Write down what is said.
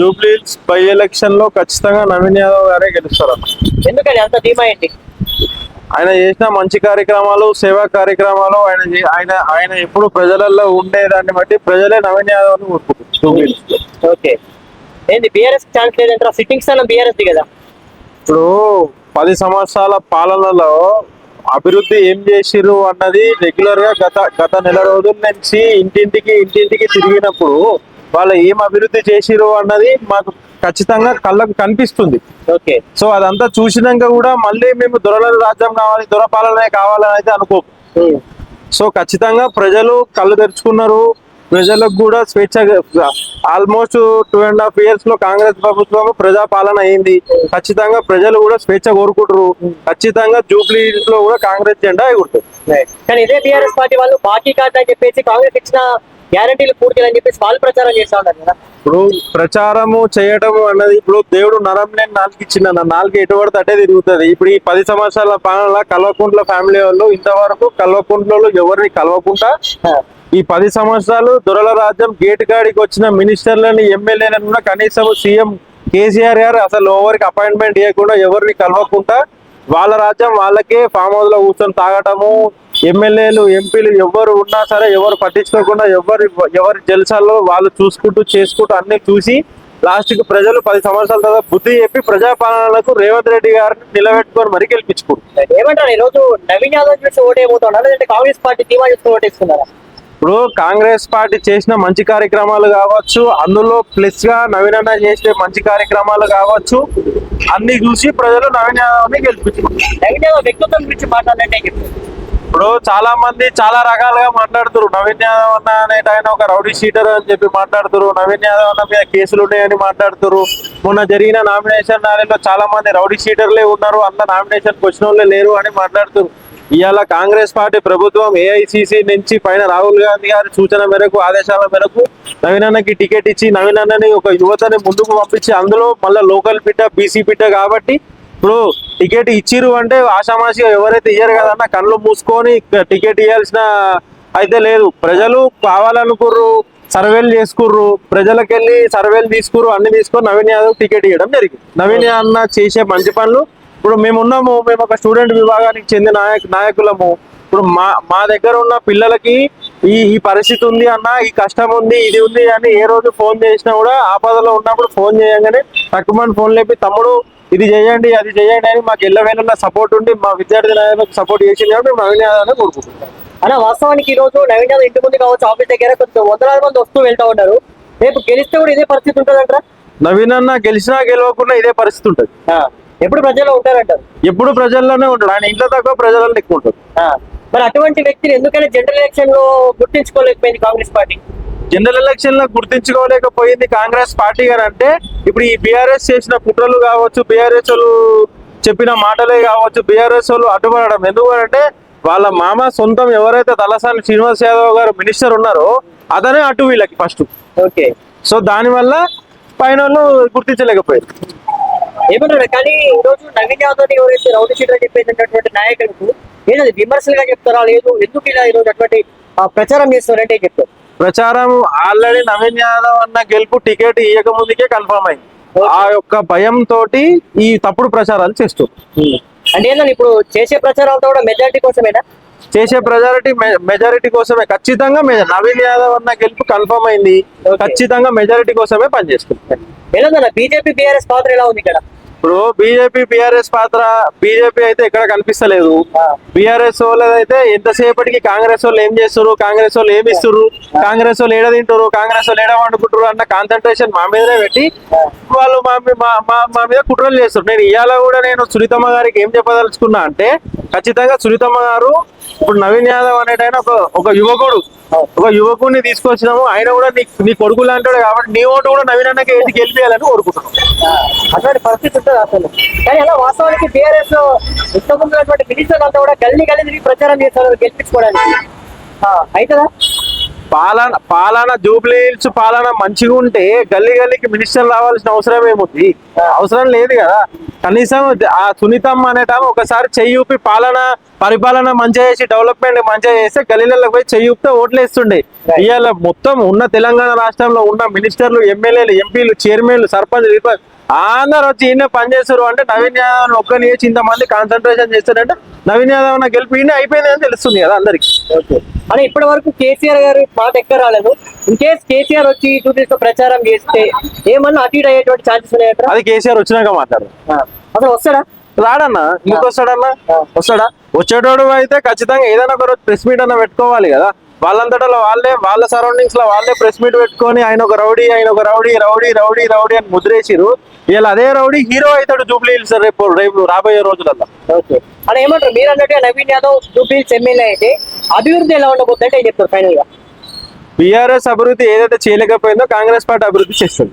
జూబ్లీస్ by ఎలక్షన్లో ఖచ్చితంగా నవీన్ యాదవ్ గారే గెలుస్తారు ఎందుకని అంత ధీమా ఏంటి? ఆయన చేసిన మంచి కార్యక్రమాలు సేవా కార్యక్రమాలు ఆయన ఆయన ఆయన ఎప్పుడు ప్రజలలో ఉండేదాన్ని బట్టి ప్రజలే నవీన్ యాదవ్ని కోరుకుంటారు. ఓకే. ఏంది బీఆర్ఎస్ ఛాన్స్ లేదంటారా సిట్టింగ్ స్థానం బీఆర్ఎస్ కదా? ఇప్పుడు పది సంవత్సరాల పాలనలో అభివృద్ధి ఏం చేసిర్రు అన్నది రెగ్యులర్గా గత గత నెల రోజుల నుంచి ఇంటింటికి ఇంటింటికి తిరిగినప్పుడు వాళ్ళు ఏం అభివృద్ధి చేసిర్రు అన్నది మాకు ఖచ్చితంగా కళ్ళకు కనిపిస్తుంది. ఓకే. సో అదంతా చూసినాక కూడా మళ్ళీ మేము దొరల రాజ్యం కావాలి దొరపాలనే కావాలని అయితే అనుకో సో ఖచ్చితంగా ప్రజలు కళ్ళు తెరుచుకున్నారు. ప్రజలకు కూడా స్వేచ్ఛ ఆల్మోస్ట్ టూ అండ్ హాఫ్ ఇయర్స్లో కాంగ్రెస్ ప్రభుత్వం ప్రజాపాలన అయింది. ఖచ్చితంగా ప్రజలు కూడా స్వేచ్ఛ కోరుకుంటారు ఖచ్చితంగా జూబ్లీస్లో కూడా కాంగ్రెస్ జెండా ఎగురుతుంది. కానీ ఇదే బీఆర్ఎస్ పార్టీ వాళ్ళు బాకీ కార్డు అని చెప్పేసి కాంగ్రెస్ ఇచ్చిన గ్యారంటీలు పూర్తి అని చెప్పేసి వాళ్ళు ప్రచారం చేస్తా ఉన్నారు కదా. ఇప్పుడు ప్రచారము చేయటము అన్నది ఇప్పుడు దేవుడు నరం లేని నాలుగు ఇచ్చిన నాలుగు ఎటువంటి అట్టే తిరుగుతుంది. ఇప్పుడు ఈ పది సంవత్సరాల పాలన కల్వకుంట్ల ఫ్యామిలీ వాళ్ళు ఇంతవరకు కల్వకుంట్లలో ఎవరిని కలవకుండా ఈ పది సంవత్సరాలు దొరల రాజ్యం గేట్ కాడికి వచ్చిన మినిస్టర్లని ఎమ్మెల్యేలను కూడా కనీసం సీఎం కేసీఆర్ గారు అసలు ఎవరికి అపాయింట్మెంట్ ఇవ్వకుండా ఎవరిని కలవకుండా వాళ్ళ రాజ్యం వాళ్ళకే ఫామ్ హౌస్లో కూర్చొని తాగటము ఎమ్మెల్యేలు ఎంపీలు ఎవరు ఉన్నా సరే ఎవరు పట్టించుకోకుండా ఎవరి ఎవరి జల్సాల్లో వాళ్ళు చూసుకుంటూ చేసుకుంటూ అన్ని చూసి లాస్ట్కి ప్రజలు పది సంవత్సరాల తర్వాత బుద్ధి చెప్పి ప్రజాపాలనకు రేవంత్ రెడ్డి గారిని నిలబెట్టుకొని మరీ గెలిపించుకుంటారు ఏమంటారు? ఈ రోజు నవీన్ యాదవ్ చూసి ఓటు లేదంటే కాంగ్రెస్ పార్టీ ధీమా చూసి ఓటేస్తున్నారా ఇప్పుడు కాంగ్రెస్ పార్టీ చేసిన మంచి కార్యక్రమాలు కావచ్చు అందులో ప్లస్గా నవీన్ అన్న చేసే మంచి కార్యక్రమాలు కావచ్చు అన్ని చూసి ప్రజలు నవీన్ యాదవ్ని గెలిపించుకుంటారు నవీన్ యాదవ్ వ్యక్తిత్వం గురించి మాట్లాడాలంటే? ఇప్పుడు చాలా మంది చాలా రకాలుగా మాట్లాడుతారు నవీన్ యాదవ్ అన్న అనేట ఆయన ఒక రౌడీ షీటర్ అని చెప్పి మాట్లాడుతారు నవీన్ యాదవ్ అన్న మీద కేసులు ఉన్నాయని మాట్లాడుతారు మొన్న జరిగిన నామినేషన్ ర్యాలీలో చాలా మంది రౌడీ షీటర్లే ఉన్నారు. అంత నామినేషన్ వచ్చిన వాళ్ళే లేరు అని మాట్లాడుతారు ఇవాళ కాంగ్రెస్ పార్టీ ప్రభుత్వం ఏఐసిసి నుంచి పైన రాహుల్ గాంధీ గారి సూచన మేరకు ఆదేశాల మేరకు నవీన్ అన్నకి టికెట్ ఇచ్చి నవీన్ అన్నని ఒక యువతని ముందుకు పంపించి అందులో మళ్ళీ లోకల్ పిట్ట బీసీ బిడ్డ కాబట్టి ఇప్పుడు టికెట్ ఇచ్చిరు అంటే ఆషామాషిగా ఎవరైతే ఇయ్యారు కదన్న కళ్ళు మూసుకొని టికెట్ ఇవ్వాల్సిన అయితే లేదు. ప్రజలు కావాలనుకుర్రు సర్వేలు చేసుకుర్రు ప్రజలకెళ్ళి సర్వేలు తీసుకుర్రు అన్ని తీసుకొని నవీన్ యాదవ్ టికెట్ ఇవ్వడం జరిగింది. నవీన్ అన్న చేసే మంచి పనులు. ఇప్పుడు మేము ఉన్నాము మేము ఒక స్టూడెంట్ విభాగానికి చెందిన నాయక నాయకులము. ఇప్పుడు మా మా దగ్గర ఉన్న పిల్లలకి ఈ ఈ పరిస్థితి ఉంది అన్న ఈ కష్టం ఉంది ఇది ఉంది అని ఏ రోజు ఫోన్ చేసినా కూడా ఆపదలో ఉన్నప్పుడు ఫోన్ చేయగానే తక్కువ ఫోన్ లేపి తమ్ముడు ఇది చేయండి అది చేయండి అని మాకు ఎల్లవేళ సపోర్ట్ ఉండి మా విద్యార్థి నాయకులకు సపోర్ట్ చేసింది కాబట్టి మేము నవీన్ యాదవ్ కోరుకుంటున్నాం. అన్న వాస్తవానికి ఈ రోజు నవీన్ యాదవ్ ఇంటి ముందు కావచ్చు ఆఫీస్ దగ్గర కొంచెం వందలాది మంది వస్తూ వెళ్తా ఉన్నారు. రేపు గెలిస్తే కూడా ఇదే పరిస్థితి ఉంటుందంటారా నవీన్ అన్న గెలిచినా గెలవకుండా ఇదే పరిస్థితి ఉంటుంది. ఎప్పుడు ప్రజల్లో ఉంటారంటారు ఎప్పుడు ప్రజల్లోనే ఉంటాడు ఆయన ఇంట్లో తక్కువ ప్రజలలో ఎక్కువ ఉంటాడు ఆ, మరి అటువంటి వ్యక్తిని ఎందుకని జనరల్ ఎలక్షన్లో గుర్తించుకోలేకపోయింది కాంగ్రెస్ పార్టీ? జనరల్ ఎలక్షన్లో గుర్తించుకోలేకపోయింది కాంగ్రెస్ పార్టీ గారు అంటే ఇప్పుడు ఈ బీఆర్ఎస్ చేసిన కుట్రలు కావచ్చు బీఆర్ఎస్ చెప్పిన మాటలే కావచ్చు బీఆర్ఎస్ వాళ్ళు అడ్డుపడడం. ఎందుకంటే వాళ్ళ మామ సొంతం ఎవరైతే తలసాని శ్రీనివాస్ యాదవ్ గారు మినిస్టర్ ఉన్నారో అతనే అటు వీళ్ళకి ఫస్ట్ ఓకే. సో దానివల్ల పైన వాళ్ళు గుర్తించలేకపోయారు. ఏమన్నారు కానీ ఈ రోజు నవీన్ యాదవ్ ఎవరైతే రౌడీ షీటర్ అని చెప్పేసినటువంటి నాయకులకు ఏదది విమర్శలుగా చెప్తారా? లేదు ఎందుకు ఇలా ఈ రోజు అటువంటి ప్రచారం చేస్తున్నారంటే ఏం చెప్తారు? ప్రచారం ఆల్రెడీ నవీన్ యాదవ్ అన్న గెలుపు టికెట్ ఇయ్యక ముందుకే కన్ఫర్మ్ అయింది. ఆ యొక్క భయం తోటి ఈ తప్పుడు ప్రచారాలు చేస్తారు అంటే ఏంటంటే ఇప్పుడు చేసే ప్రచారాలతో కూడా మెజారిటీ కోసమేనా? చేసే ప్రజారిటీ మెజారిటీ కోసమే ఖచ్చితంగా నవీన్ యాదవ్ అన్న గెలుపు కన్ఫర్మ్ అయింది. ఖచ్చితంగా మెజారిటీ కోసమే పనిచేస్తుంది. ఎలా బీజేపీ బీఆర్ఎస్ పాత్ర ఎలా ఉంది ఇక్కడ? ఇప్పుడు బీజేపీ బీఆర్ఎస్ పాత్ర బీజేపీ అయితే ఎక్కడ కనిపిస్తలేదు. బీఆర్ఎస్ వాళ్ళదైతే ఎంతసేపటికి కాంగ్రెస్ వాళ్ళు ఏం చేస్తారు కాంగ్రెస్ వాళ్ళు ఏమి ఇస్తారు కాంగ్రెస్ వాళ్ళు ఏడ తింటారు కాంగ్రెస్ వాళ్ళు ఏడ వండుకుంటారు అన్న కాన్సన్ట్రేషన్ మా మీదనే పెట్టి వాళ్ళు మా మీ- మా- మా- మా మీద కుట్రలు చేస్తారు నేను ఇవాళ కూడా నేను సునీతమ్మ గారికి ఏం చెప్పదలుచుకున్నా అంటే ఖచ్చితంగా సునీతమ్మ గారు ఇప్పుడు నవీన్ యాదవ్ అనేటైన ఒక ఒక యువకుడు. ఒక యువకుడిని తీసుకొచ్చినాము. ఆయన కూడా నీ నీ కొడుకు లాంటాడు కాబట్టి నీ ఓటు కూడా నవీన్ అన్నకి ఏంటి గెలిపేయాలని కోరుకుంటున్నాం. అటువంటి పరిస్థితి ఉంటుంది అసలు. కానీ అలా వాస్తవానికి బీఆర్ఎస్ ఇంతకుముందు మినిస్టర్లు అంతా కూడా గల్లీ గల్లీ తిరిగి ప్రచారం చేస్తారు గెలిపించుకోవడానికి. అవుతుందా పాలన పాలన జూబ్లీహిల్స్ పాలన మంచిగా ఉంటే గల్లీ గల్లీకి మినిస్టర్ రావాల్సిన అవసరం ఏముంది? అవసరం లేదు కదా. కనీసం ఆ సునీతమ్మ అనేటామె ఒకసారి చెయ్యి ఊపి పాలన పరిపాలన మంచిగా చేసి డెవలప్మెంట్ మంచిగా చేస్తే గలీలలో పోయి చెయ్యి ఊపితే ఓట్లు వేస్తుండే ఇవాళ మొత్తం ఉన్న తెలంగాణ రాష్ట్రంలో ఉన్న మినిస్టర్లు ఎమ్మెల్యేలు ఎంపీలు చైర్మన్లు సర్పంచ్ రిపంచ్ అందరు వచ్చి ఈయన పనిచేస్తారు అంటే నవీన్ యాదవ్ ఒక్కని చేసి ఇంతమంది కాన్సన్ట్రేషన్ చేస్తారంటే నవీన్ యాదవ్ నా గెలిపి ఈయన అయిపోయింది అని తెలుస్తుంది కదా అందరికి. అని ఇప్పటి వరకు కేసీఆర్ గారు మాట ఎక్కడ రాలేదు? ఇన్ కేస్ కేసీఆర్ వచ్చి చూపిస్తూ ప్రచారం చేస్తే ఏమన్నా అటు ఇటు అయ్యేటువంటి ఛాన్సెస్ ఉన్నాయంటారా అది కేసీఆర్ వచ్చినాక మాట్లాడు అసలు వస్తాడా? రాడన్నా? ఎందుకు వస్తాడన్నా? ఆ. వస్తాడా? వచ్చేటోడు అయితే ఖచ్చితంగా ఏదైనా ఒక రోజు ప్రెస్ మీట్ అన్న పెట్టుకోవాలి కదా. వాళ్ళంతటా వాళ్ళే వాళ్ళ సరౌండింగ్స్లో వాళ్ళే ప్రెస్ మీట్ పెట్టుకొని ఆయన ఒక రౌడీ ఆయన ఒక రౌడీ రౌడీ రౌడీ రౌడీ అని ముద్రేసిరు వీళ్ళు అదే రౌడీ హీరో అవుతాడు జూబ్లీ హిల్స్ రేపు రేపు రాబోయే రోజులలో ఓకే. అని ఏమంటారు? మీరు అన్నట్టుగా నవీన్ యాదవ్ జూబ్లీస్ ఎమ్మెల్యే అయితే అభివృద్ధి ఎలా ఉండబోతుంది అంటే చెప్తారు ఫైనల్గా బీఆర్ఎస్ అభివృద్ధి ఏదైతే చేయలేకపోయిందో కాంగ్రెస్ పార్టీ అభివృద్ధి చేస్తుంది.